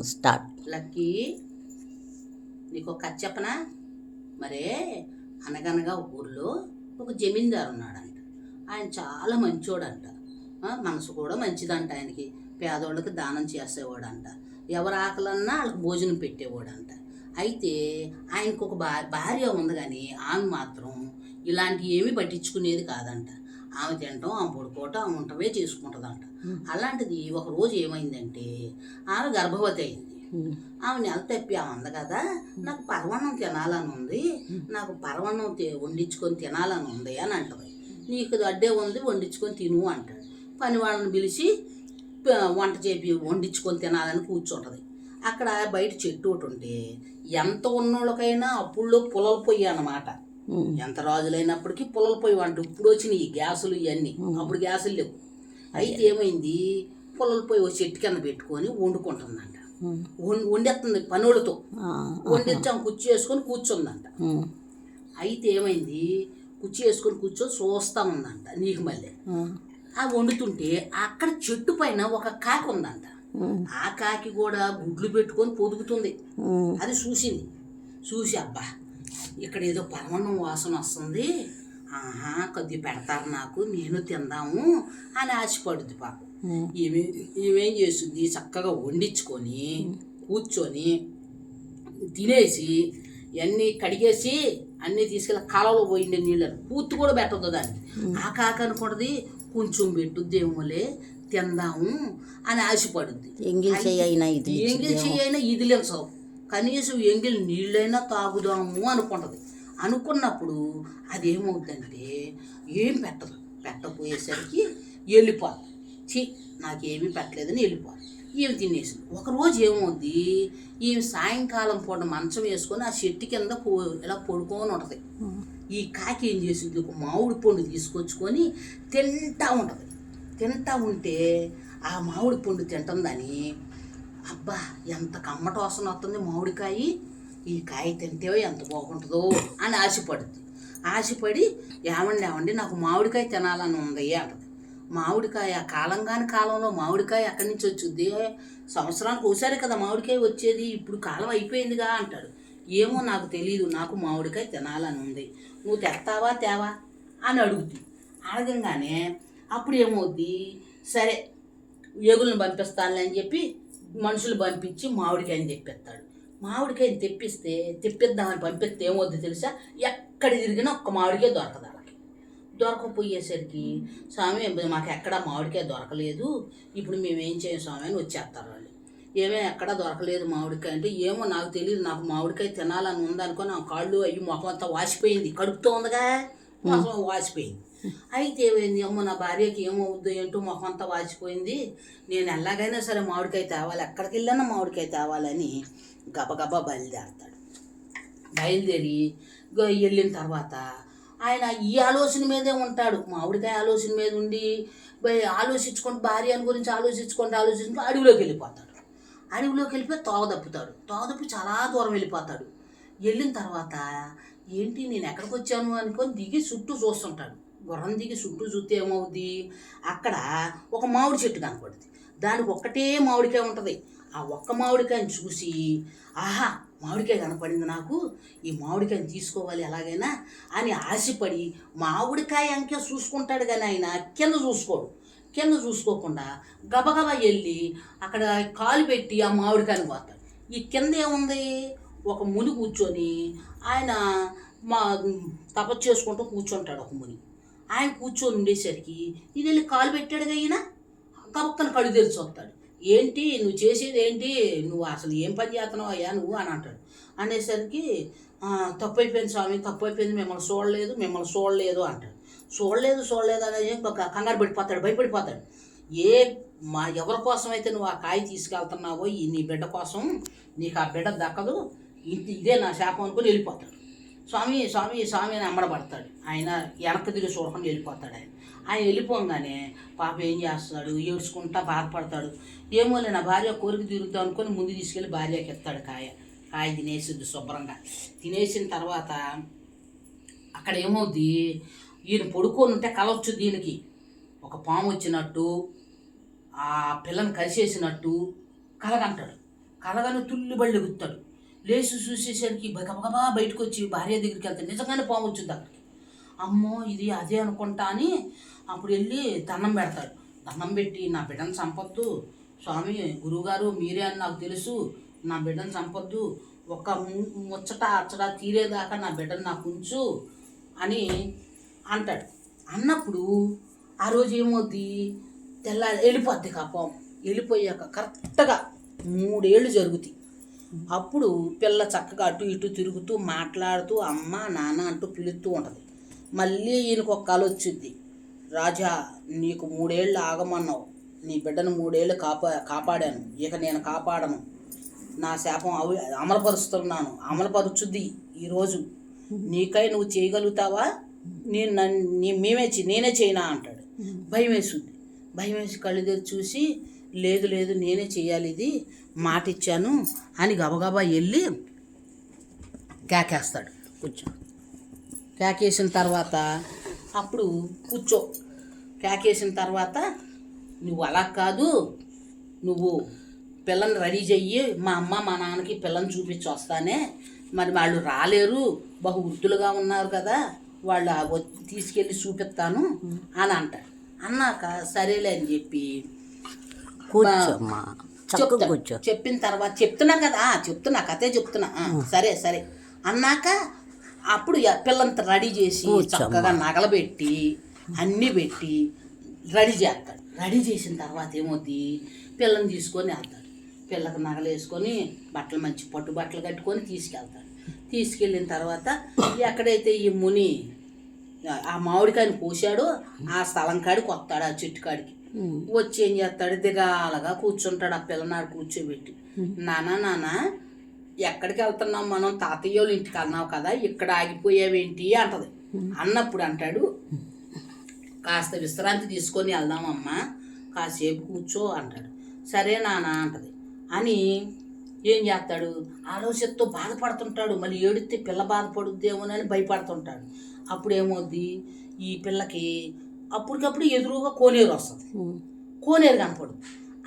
Start lucky నీకు ఒక కథ చెప్పనా? మరే అనగనగా ఊర్లో ఒక జమీందారు ఉన్నాడంట. ఆయన చాలా మంచోడంట. మనసు కూడా మంచిదంట ఆయనకి. పేదోళ్ళకి దానం చేసేవాడంట. ఎవరు ఆకలన్నా వాళ్ళకి భోజనం పెట్టేవాడంట. అయితే ఆయనకు ఒక భార్య ఉంది కానీ ఆమె మాత్రం ఇలాంటి ఏమీ పట్టించుకునేది కాదంట. ఆమె తినటం ఆమె పడుకోవటం ఆమె ఉంటవే చేసుకుంటుందంట. అలాంటిది ఒక రోజు ఏమైందంటే ఆమె గర్భవతి అయింది. ఆమె నెల తప్పి ఆమె ఉంది కదా నాకు పరవన్నం తినాలని ఉంది నాకు పరవన్నం వండించుకొని తినాలని ఉంది అని అంటది. నీకు అడ్డే ఉంది వండించుకొని తిను అంటాడు. పని వాళ్ళని పిలిచి వంట చేపి వండించుకొని తినాలని కూర్చుంటది. అక్కడ బయట చెట్టు ఒకటి ఉంటే ఎంత ఉన్నోళ్ళకైనా అప్పుల్లో పుల్లల పొయ్యి అన్నమాట ఎంత రాజులైనప్పటికీ పుల్లల పొయ్యి వంట ఇప్పుడు వచ్చినాయి ఈ గ్యాసులు ఇవన్నీ. అప్పుడు గ్యాసులు లేవు. అయితే ఏమైంది? పుల్లల పొయ్యి ఒక చెట్టు కింద పెట్టుకొని వండుకుంటుందంట. వండేస్తుంది పనులతో. వండించి ఆమె కుర్చీ వేసుకొని కూర్చుందంట. అయితే ఏమైంది? కుర్చీ వేసుకొని కూర్చొని చూస్తా ఉందంట నీకు మళ్ళీ. ఆ వండుతుంటే అక్కడ చెట్టు పైన ఒక కాకి ఉందంట. ఆ కాకి కూడా గుడ్లు పెట్టుకొని పొదుగుతుంది. అది చూసింది. చూసి అబ్బా ఇక్కడ ఏదో పరమన్నం వాసన వస్తుంది. ఆహా కొద్ది పెడతారు నాకు నేను తిందాము అని ఆశపడుద్ది పాపం. ఈమె ఈమెం చేస్తుంది చక్కగా వండించుకొని కూర్చొని తినేసి ఇవన్నీ కడిగేసి అన్నీ తీసుకెళ్ళి కాలంలో పోయిండే నీళ్ళని పూర్తి కూడా పెట్టదు దాన్ని ఆ కాక అనుకుంటది కొంచెం పెట్టుద్దేమోలే తిందాము అని ఆశపడుద్ది. ఎంగిల్ చెయ్యి అయినా ఇది ఎంగిల్ చేయైనా ఇది లేచవు కనీసం ఎంగిలి నీళ్ళైనా తాగుదాము అనుకుంటది. అనుకున్నప్పుడు అదేమవుతుందంటే ఏం పెట్టదు. పెట్టపోయేసరికి వెళ్ళిపోదు ఛీ నాకేమీ పెట్టలేదని వెళ్ళిపోదు ఈమె తినేసింది ఒకరోజు ఏమవుద్ది? ఈమె సాయంకాలం పూట మంచం వేసుకొని ఆ చెట్టు కింద పో ఇలా పడుకొని ఉంటుంది. ఈ కాకి ఏం చేసింది? ఒక మామిడి పండు తీసుకొచ్చుకొని తింటా ఉంటుంది. తింటా ఉంటే ఆ మామిడి పండు తింటుందని అబ్బా ఎంత కమ్మట వాసన వస్తుంది మామిడికాయ. ఈ కాయ తింటే ఎంత బాగుంటుందో అని ఆశపడుద్ది. ఆశపడి ఏమండి ఏమండి నాకు మామిడికాయ తినాలని ఉంది అంటది. మామిడికాయ కాలం కాని కాలంలో మామిడికాయ ఎక్కడి నుంచి వచ్చింది సంవత్సరానికి ఒకసారి కదా మామిడికాయ వచ్చేది ఇప్పుడు కాలం అయిపోయిందిగా అంటాడు. ఏమో నాకు తెలియదు నాకు మామిడికాయ తినాలని ఉంది. నువ్వు తెస్తావా తేవా అని అడుగుతుంది అడగంగానే అప్పుడు ఏమవుద్ది? సరే ఏగులను పంపిస్తానులే అని చెప్పి మనుషులు పంపించి మామిడికాయని తెప్పిస్తాడు. మామిడికాయని తెప్పిస్తే తెప్పిద్దామని పంపిస్తే ఏమవుద్ది తెలుసా? ఎక్కడ తిరిగినా ఒక్క మామిడికాయ దొరకదు వాళ్ళకి దొరకపోయేసరికి స్వామి మాకు ఎక్కడ మామిడికాయ దొరకలేదు. ఇప్పుడు మేము ఏం చేయం స్వామి? అని వచ్చేస్తారు వాళ్ళు. ఏమో ఎక్కడ దొరకలేదు మామిడికాయ? అంటే ఏమో నాకు తెలియదు నాకు మామిడికాయ తినాలని ఉందనుకో నా కాళ్ళు అయ్యి ముఖం అంతా వాసిపోయింది. కడుపుతో ఉందిగా. ముఖం వాసిపోయింది. అయితే ఏమైంది? అమ్మ నా భార్యకి ఏమవుద్దో ఏంటో మొహం అంతా వాచిపోయింది. నేను ఎలాగైనా సరే మామిడికాయ తేవాలి. ఎక్కడికి వెళ్ళినా మామిడికాయ తేవాలని గబగబా బయలుదేరతాడు. బయలుదేరి వెళ్ళిన తర్వాత ఆయన ఈ ఆలోచన మీదే ఉంటాడు. మామిడికాయ ఆలోచన మీద ఉండి ఆలోచించుకుంటూ భార్యను గురించి ఆలోచించుకుంటూ ఆలోచించుకుంటూ అడవిలోకి వెళ్ళిపోతాడు. అడవిలోకి వెళ్ళిపోయి తోగదప్పుతాడు తోగదప్పి చాలా దూరం వెళ్ళిపోతాడు. వెళ్ళిన తర్వాత ఏంటి నేను ఎక్కడికి వచ్చాను? అనుకొని దిగి చుట్టూ చూస్తుంటాడు. గుర్రం దిగి చుట్టూ చూస్తే ఏమవుద్ది? అక్కడ ఒక మామిడి చెట్టు కనపడుద్ది. దానికి ఒక్కటే మామిడికాయ ఉంటుంది. ఆ ఒక్క మామిడికాయని చూసి ఆహా మామిడికాయ కనపడింది నాకు. ఈ మామిడికాయని తీసుకోవాలి ఎలాగైనా అని ఆశపడి మామిడికాయ అంకె చూసుకుంటాడు కానీ ఆయన కింద చూసుకోడు. కింద చూసుకోకుండా గబగబా వెళ్ళి అక్కడ కాలు పెట్టి ఆ మామిడికాయని పోతాడు ఈ కింద ఏముంది? ఒక ముని కూర్చొని ఆయన మా తపస్సు చేసుకుంటూ కూర్చుంటాడు ఒక ముని. ఆయన కూర్చొని ఉండేసరికి ఇది వెళ్ళి కాలు పెట్టాడు అయినా గబక్కన కళ్ళు తెరిచి వస్తాడు ఏంటి నువ్వు చేసేది ఏంటి? నువ్వు అసలు ఏం పని చేస్తున్నావు అయ్యా నువ్వు అని అంటాడు. అనేసరికి తప్పైపోయింది స్వామి తప్పైపోయింది మిమ్మల్ని చూడలేదు మిమ్మల్ని చూడలేదు అంటాడు. చూడలేదు చూడలేదు అనేది ఒక కంగారు పడిపోతాడు భయపడిపోతాడు. ఏ మా ఎవరి కోసం అయితే నువ్వు ఆ కాయ తీసుకెళ్తున్నావో ఈ నీ బిడ్డ కోసం నీకు ఆ బిడ్డ దక్కదు ఇంటి ఇదే నా శాపం అనుకుని వెళ్ళిపోతాడు. స్వామి స్వామి స్వామి అని అమ్మడబడతాడు ఆయన వెనక్కి తిరిగి చూడకుండా వెళ్ళిపోతాడు ఆయన. ఆయన వెళ్ళిపోగానే పాప ఏం చేస్తాడు? ఏడ్చుకుంటా బాధపడతాడు. ఏమో నా భార్య కోరిక తీరుద్దాం అనుకొని ముందు తీసుకెళ్ళి భార్యకి ఎత్తాడు కాయ. కాయ తినేసిద్ది శుభ్రంగా. తినేసిన తర్వాత అక్కడ ఏమవుద్ది? ఈయన పడుకొని ఉంటే కలవచ్చు దీనికి. ఒక పాము వచ్చినట్టు ఆ పిల్లని కలిసేసినట్టు కలగంటాడు. కలగానే తుల్లి బళ్ళు ఎగుతాడు. లేచి చూసేసరికి గబగబా బయటకు వచ్చి భార్య దగ్గరికి వెళ్తాను నిజంగానే పాము వచ్చింది అక్కడికి. అమ్మో ఇది అదే అనుకుంటా అని అప్పుడు వెళ్ళి దండం పెడతాడు దండం పెట్టి నా బిడ్డను సంపద్దు స్వామి గురువుగారు మీరే అని నాకు తెలుసు. నా బిడ్డను సంపద్దు ఒక ముచ్చట అచ్చట తీరేదాకా నా బిడ్డను నాకు ఉంచు అని అంటాడు. అన్నప్పుడు ఆ రోజు ఏమవుద్ది? తెల్ల వెళ్ళిపోద్ది కాపం వెళ్ళిపోయాక కరెక్ట్గా మూడేళ్ళు జరుగుతాయి. అప్పుడు పిల్ల చక్కగా అటు ఇటు తిరుగుతూ మాట్లాడుతూ అమ్మ నాన్న అంటూ పిలుస్తూ ఉంటుంది. మళ్ళీ ఈయనకు ఒక కళ వచ్చింది. రాజా నీకు మూడేళ్ళు ఆగమన్నావు. నీ బిడ్డను మూడేళ్ళు కాపా కాపాడాను. ఇక నేను కాపాడను. నా శాపం అవి అమలుపరుస్తున్నాను. అమలుపరుచుద్ది ఈరోజు. నీకై నువ్వు చేయగలుగుతావా? నేను నన్ను మేమే నేనే చేయనా అంటాడు. భయం వేస్తుంది భయం వేసి కళ్ళు తెరిచి చూసి లేదు లేదు నేనే చేయాలి ఇది మాట ఇచ్చాను అని గబగబా వెళ్ళి కేకేస్తాడు కూర్చో. కేకేసిన తర్వాత అప్పుడు కూర్చో. కేకేసిన తర్వాత నువ్వు అలా కాదు నువ్వు పిల్లని రెడీ చెయ్యి మా అమ్మ మా నాన్నకి పిల్లని చూపించి వస్తానే. మరి వాళ్ళు రాలేరు బహు వృద్ధులుగా ఉన్నారు కదా వాళ్ళు తీసుకెళ్ళి చూపిస్తాను అని అంటాడు. అన్నాక సరేలే అని చెప్పి కూర్చోమ్మా చక్కగా. కూర్చో. చెప్పిన తర్వాత చెప్తున్నా కదా? చెప్తున్నా కథే చెప్తున్నా. సరే సరే. అన్నాక అప్పుడు పిల్లంత రెడీ చేసి. చక్కగా నగలబెట్టి అన్నీ పెట్టి రెడీ చేస్తాడు. రెడీ చేసిన తర్వాత ఏమవుద్ది? పిల్లని తీసుకొని వెళ్తాడు. పిల్లకు నగలు వేసుకొని బట్టలు మంచి పట్టు బట్టలు కట్టుకొని తీసుకెళ్తాడు. తీసుకెళ్ళిన తర్వాత ఎక్కడైతే ఈ ముని ఆ మామిడికాయని కోసాడో ఆ స్థలం కాడికి వస్తాడు ఆ చెట్టు కాడికి. వచ్చి ఏం చేస్తాడు? దిగాలగా కూర్చుంటాడు ఆ పిల్లనాడు కూర్చోబెట్టి. నానా నానా ఎక్కడికి వెళ్తున్నాం మనం? తాతయ్య వాళ్ళ ఇంటికి అన్నావు కదా ఇక్కడ ఆగిపోయావేంటి? అంటది. అన్నప్పుడు అంటాడు కాస్త విశ్రాంతి తీసుకొని వెళ్దామమ్మా కాసేపు కూర్చో అంటాడు. సరే నాన్న అంటది. అని ఏం చేస్తాడు? ఆలోచనతో బాధపడుతుంటాడు. మళ్ళీ ఏడితే పిల్ల బాధపడుద్దేమోనని భయపడుతుంటాడు. అప్పుడు ఏమవుద్ది ఈ పిల్లకి అప్పటికప్పుడు ఎదురుగా కోనేరు వస్తుంది. కోనేరు కనపడు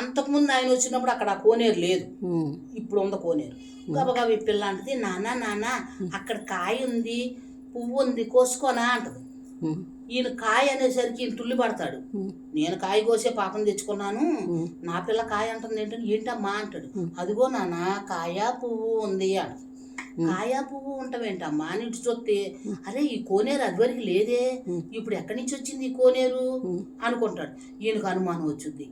అంతకుముందు ఆయన వచ్చినప్పుడు అక్కడ ఆ కోనేరు లేదు. ఇప్పుడు ఉంది కోనేరు. గబగబా ఈ పిల్ల అంటది నాన్న నాన్న అక్కడ కాయ ఉంది పువ్వు ఉంది కోసుకోనా అంటది. ఈయన కాయ అనేసరికి ఈయన తుల్లి పడతాడు. నేను కాయ కోసే పాపం తెచ్చుకున్నాను. నా పిల్ల కాయ అంటుంది ఏంటంటే ఏంటమ్మా? అంటాడు. అదిగో నాన్న కాయ పువ్వు ఉంది అంట కాయ పువ్వు ఉంటావేంటమ్మా అని ఇటు చూస్తే అరే ఈ కోనేరు అదివరకు లేదే. ఇప్పుడు ఎక్కడి నుంచి వచ్చింది ఈ కోనేరు? అనుకుంటాడు. ఈయనకు అనుమానం వచ్చింది.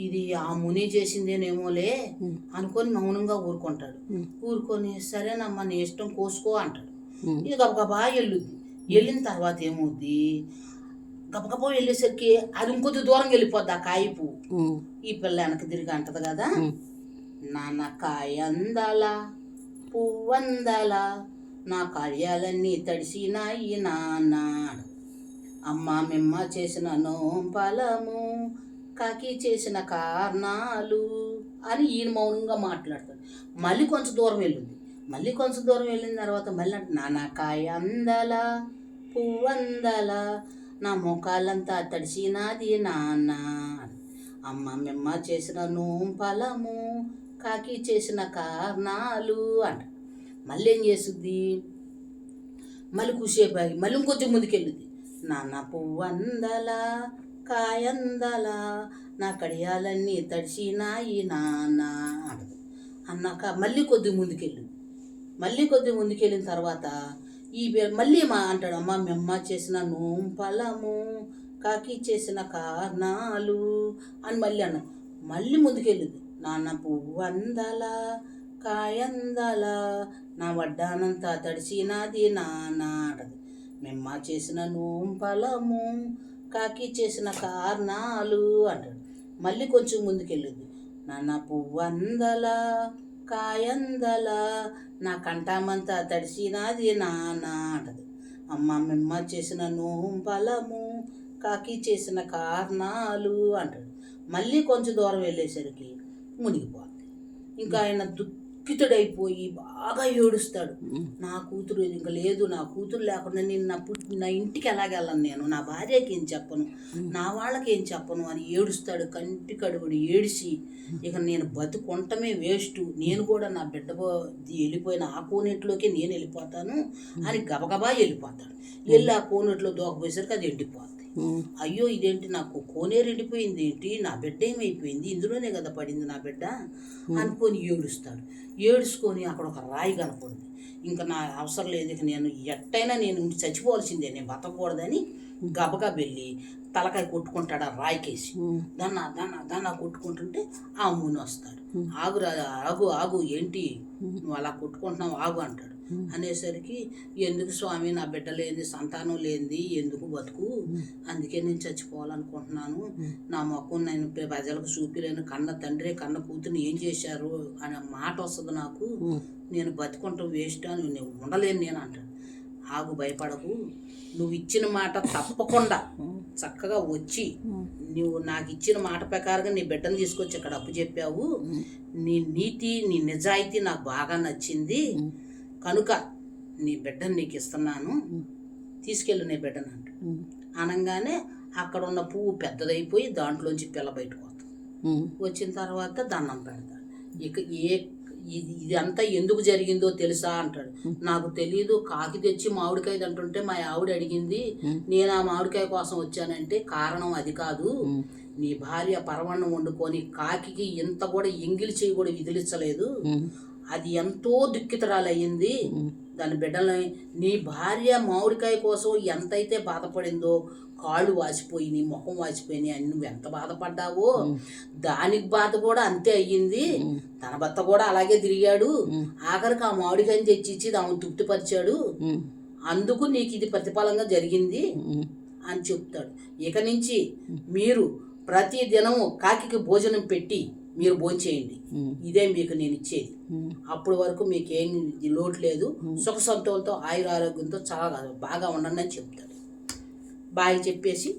ఇది ఆ ముని చేసిందేనేమోలే అనుకొని మౌనంగా ఊరుకుంటాడు. ఊరుకొని సరేనమ్మా నీ ఇష్టం కోసుకో అంటాడు. ఇది గబగబా వెళ్ళుద్ది. వెళ్ళిన తర్వాత ఏమవుద్ది? గబగబా వెళ్ళేసరికి అది ఇంకొద్ది దూరం వెళ్ళిపోద్ది ఆ కాయ పువ్వు. ఈ పిల్ల వెనక తిరిగి అంటది కదా. నాన్న కాయ అందాల. పువ్వందాల. నా కార్యాలన్నీ తడిసినాయి నాన్న. అమ్మ మిమ్మ చేసిన నోంపలము కాకి చేసిన కారణాలు అని ఈయన మౌనంగా మాట్లాడతాడు. మళ్ళీ కొంచెం దూరం వెళ్ళింది. మళ్ళీ కొంచెం దూరం వెళ్ళిన తర్వాత మళ్ళీ అంటే నాన్న కాయ అందల పువ్వందల నా మొఖాలంతా తడిసినది నాన్న. అమ్మ మిమ్మ చేసిన నోంపలము కాకి చేసిన కారణాలు అంట. మళ్ళీ ఏం చేస్తుంది మళ్ళీ కూసేపు ఆగి మళ్ళీ ఇంకొంచెం ముందుకెళ్ళుద్ది. నాన్న పువ్వందల కాయందల నా కడియాలన్నీ తడిచినాయి నాన్న అంటది. అన్నాక మళ్ళీ కొద్ది ముందుకెళ్ళింది. మళ్ళీ కొద్ది ముందుకెళ్ళిన తర్వాత ఈ మళ్ళీ మా అంటాడు అమ్మ మీ అమ్మ చేసిన నోంపలము కాకి చేసిన కారణాలు అని మళ్ళీ అన్న. మళ్ళీ ముందుకెళ్ళింది. నాన్న పువ్వు అందల కాయందల నా వడ్డానంతా తడిచినది నాన్న అంటది మెమ్మ చేసిన నూంపలము కాకి చేసిన కారణాలు అంటాడు మళ్ళీ కొంచెం ముందుకెళ్ళింది. నాన్న పువ్వు అందల కాయందల నా కంఠామంతా తడిచినది నాన్న అంటది అమ్మ మిమ్మ చేసిన నూంపలము కాకి చేసిన కారణాలు అంటాడు మళ్ళీ కొంచెం దూరం వెళ్ళేసరికి మునిగిపోద్ది ఇంకా ఆయన దుఃఖితుడైపోయి బాగా ఏడుస్తాడు. నా కూతురు ఇంకా లేదు నా కూతురు లేకుండా నేను నా పుట్టి నా ఇంటికి ఎలాగెళ్ళను నేను? నా భార్యకి ఏం చెప్పను? నా వాళ్ళకి ఏం చెప్పను? అని ఏడుస్తాడు కంటి కడుగుడు ఏడిసి ఇక నేను బతుకుంటమే వేస్ట్. నేను కూడా నా బిడ్డ వెళ్ళిపోయిన ఆ కోనేట్లోకి నేను వెళ్ళిపోతాను అని గబగబా వెళ్ళిపోతాడు. వెళ్ళి ఆ కోనేట్లో దూకపోయేసరికి అది ఎండిపోతుంది. అయ్యో ఇదేంటి? నాకు కోనేరు ఎండిపోయింది ఏంటి? నా బిడ్డ ఏమైపోయింది? ఇందులోనే కదా పడింది నా బిడ్డ అనుకొని ఏడుస్తాడు. ఏడుచుకొని అక్కడ ఒక రాయి కనపడింది ఇంకా నా అవసరం లేదు. ఇక నేను ఎట్టయినా నేను చచ్చిపోవాల్సిందే. నేను బతకూడదని గబగా వెళ్ళి తలకాయ కొట్టుకుంటాడు ఆ రాయికేసి. దన్న దన్న దన్న కొట్టుకుంటుంటే ఆ ముని వస్తాడు ఆగురా ఆగు ఆగు ఏంటి? నువ్వు అలా కొట్టుకుంటున్నావు ఆగు అంటాడు. అనేసరికి ఎందుకు స్వామి నా బిడ్డ లేని సంతానం లేనిది? ఎందుకు బతుకు? అందుకే నేను చచ్చిపోవాలనుకుంటున్నాను. నా మొక్కను నేను ప్రజలకు చూపిలేను. కన్న తండ్రి కన్న కూతురు ఏం చేశారు? అనే మాట వస్తుంది నాకు. నేను బతుకుంటాం వేస్ట్. అని నేను ఉండలేను నేను అంటాను ఆగు భయపడకు. నువ్వు ఇచ్చిన మాట తప్పకుండా చక్కగా వచ్చి నువ్వు నాకు ఇచ్చిన మాట ప్రకారంగా నీ బిడ్డను తీసుకొచ్చి ఇక్కడ అప్పు చెప్పావు. నీ నీతి నీ నిజాయితీ నాకు బాగా నచ్చింది. కనుక నీ బిడ్డను నీకు ఇస్తున్నాను తీసుకెళ్ళు నీ బిడ్డను అంట అనగానే అక్కడ ఉన్న పువ్వు పెద్దదైపోయి దాంట్లోంచి పిల్ల బయటకు వస్తుంది వచ్చిన తర్వాత దండం పెడతాడు. ఇక ఏ ఇది ఇదంతా ఎందుకు జరిగిందో తెలుసా అంటాడు. నాకు తెలియదు కాకి తెచ్చి మామిడికాయ అంటుంటే మా ఆవిడ అడిగింది నేను ఆ మామిడికాయ కోసం వచ్చానంటే కారణం అది కాదు. నీ భార్య పరవన్నం వండుకొని కాకికి ఇంత కూడా ఎంగిలి చేయి కూడా విదిలించలేదు. అది ఎంతో దుఃఖితురాలయ్యింది. దాని బిడ్డలని నీ భార్య మామిడికాయ కోసం ఎంతైతే బాధపడిందో కాళ్ళు వాసిపోయినాయి ముఖం వాసిపోయినాయి అని నువ్వు ఎంత బాధపడ్డావో దానికి బాధ కూడా అంతే అయ్యింది. తన భర్త కూడా అలాగే తిరిగాడు. ఆఖరికి ఆ మామిడికాయని తెచ్చి ఇచ్చి ఆమెను తృప్తిపరిచాడు. అందుకు నీకు ఇది ప్రతిఫలంగా జరిగింది అని చెప్తాడు. ఇక నుంచి మీరు ప్రతి దినము కాకికి భోజనం పెట్టి మీరు భోంచేయండి ఇదే మీకు నేను ఇచ్చేది. అప్పటి వరకు మీకు ఏం లోటు లేదు. సుఖ సంతోషంతో ఆయుర ఆరోగ్యంతో చాలా బాగా ఉండండి అని చెప్తాడు బాయ్ చెప్పేసి